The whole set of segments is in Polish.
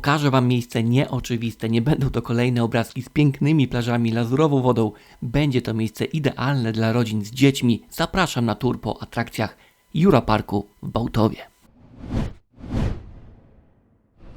Pokażę Wam miejsce nieoczywiste, nie będą to kolejne obrazki z pięknymi plażami, lazurową wodą. Będzie to miejsce idealne dla rodzin z dziećmi. Zapraszam na tour po atrakcjach Jura Parku w Bałtowie.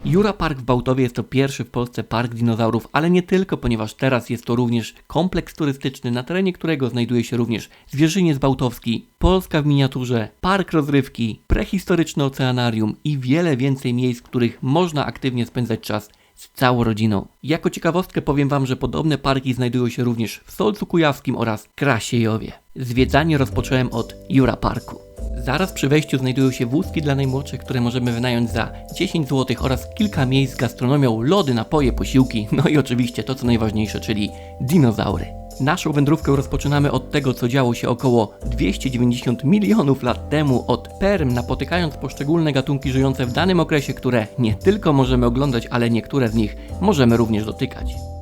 Jura Park w Bałtowie jest to pierwszy w Polsce park dinozaurów, ale nie tylko, ponieważ teraz jest to również kompleks turystyczny, na terenie którego znajduje się również Zwierzyniec Bałtowski, Polska w miniaturze, park rozrywki, prehistoryczne oceanarium i wiele więcej miejsc, w których można aktywnie spędzać czas z całą rodziną. Jako ciekawostkę powiem Wam, że podobne parki znajdują się również w Solcu Kujawskim oraz Krasiejowie. Zwiedzanie rozpocząłem od Jura Parku. Zaraz przy wejściu znajdują się wózki dla najmłodszych, które możemy wynająć za 10 zł oraz kilka miejsc z gastronomią, lody, napoje, posiłki, no i oczywiście to co najważniejsze, czyli dinozaury. Naszą wędrówkę rozpoczynamy od tego, co działo się około 290 milionów lat temu od perm, napotykając poszczególne gatunki żyjące w danym okresie, które nie tylko możemy oglądać, ale niektóre z nich możemy również dotykać.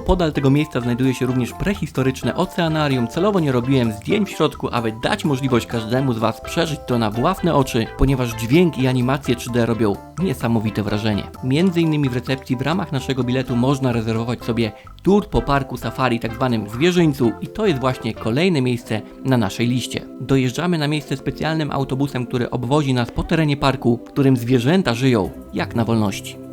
Nieopodal tego miejsca znajduje się również prehistoryczne oceanarium. Celowo nie robiłem zdjęć w środku, aby dać możliwość każdemu z Was przeżyć to na własne oczy, ponieważ dźwięk i animacje 3D robią niesamowite wrażenie. Między innymi w recepcji w ramach naszego biletu można rezerwować sobie tour po parku safari tak zwanym zwierzyńcu i to jest właśnie kolejne miejsce na naszej liście. Dojeżdżamy na miejsce specjalnym autobusem, który obwozi nas po terenie parku, w którym zwierzęta żyją jak na wolności.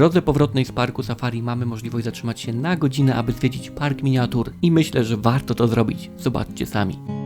Drodze powrotnej z parku safari mamy możliwość zatrzymać się na godzinę, aby zwiedzić park miniatur i myślę, że warto to zrobić. Zobaczcie sami.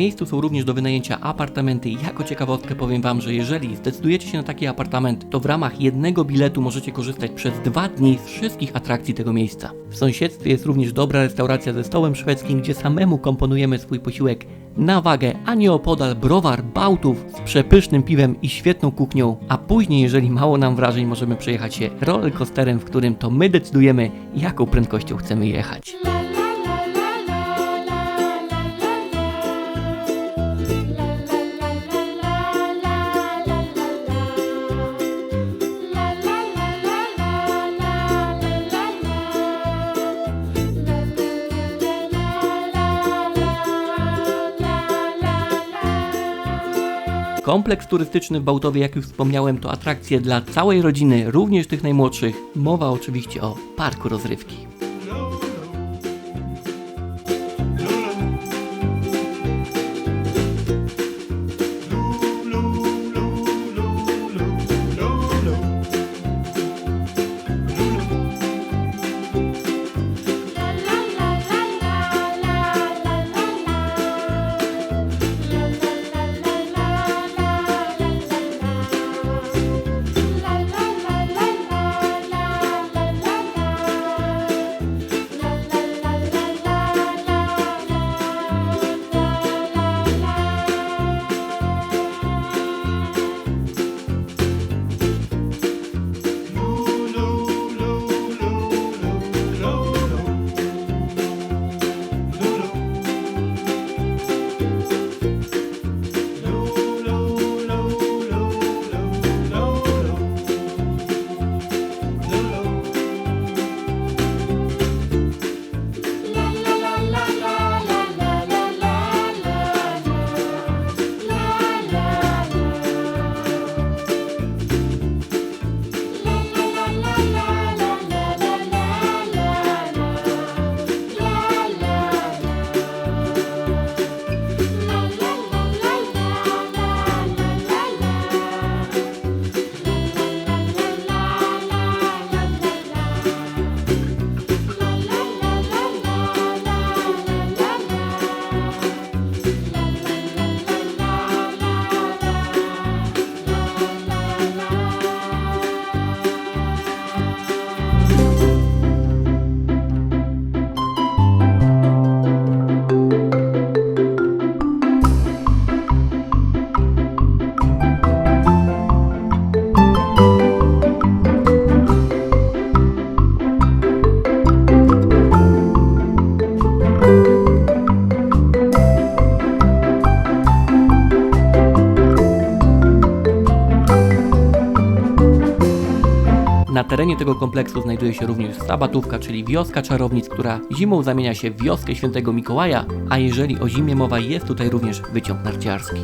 Miejscu są również do wynajęcia apartamenty jako ciekawostkę powiem Wam, że jeżeli zdecydujecie się na taki apartament, to w ramach jednego biletu możecie korzystać przez dwa dni z wszystkich atrakcji tego miejsca. W sąsiedztwie jest również dobra restauracja ze stołem szwedzkim, gdzie samemu komponujemy swój posiłek na wagę, a nieopodal browar Bałtów z przepysznym piwem i świetną kuchnią, a później, jeżeli mało nam wrażeń, możemy przejechać się rollercoasterem, w którym to my decydujemy, jaką prędkością chcemy jechać. Kompleks turystyczny w Bałtowie, jak już wspomniałem, to atrakcje dla całej rodziny, również tych najmłodszych. Mowa oczywiście o parku rozrywki. Terenie tego kompleksu znajduje się również Sabatówka, czyli wioska czarownic, która zimą zamienia się w wioskę świętego Mikołaja, a jeżeli o zimie mowa, jest tutaj również wyciąg narciarski.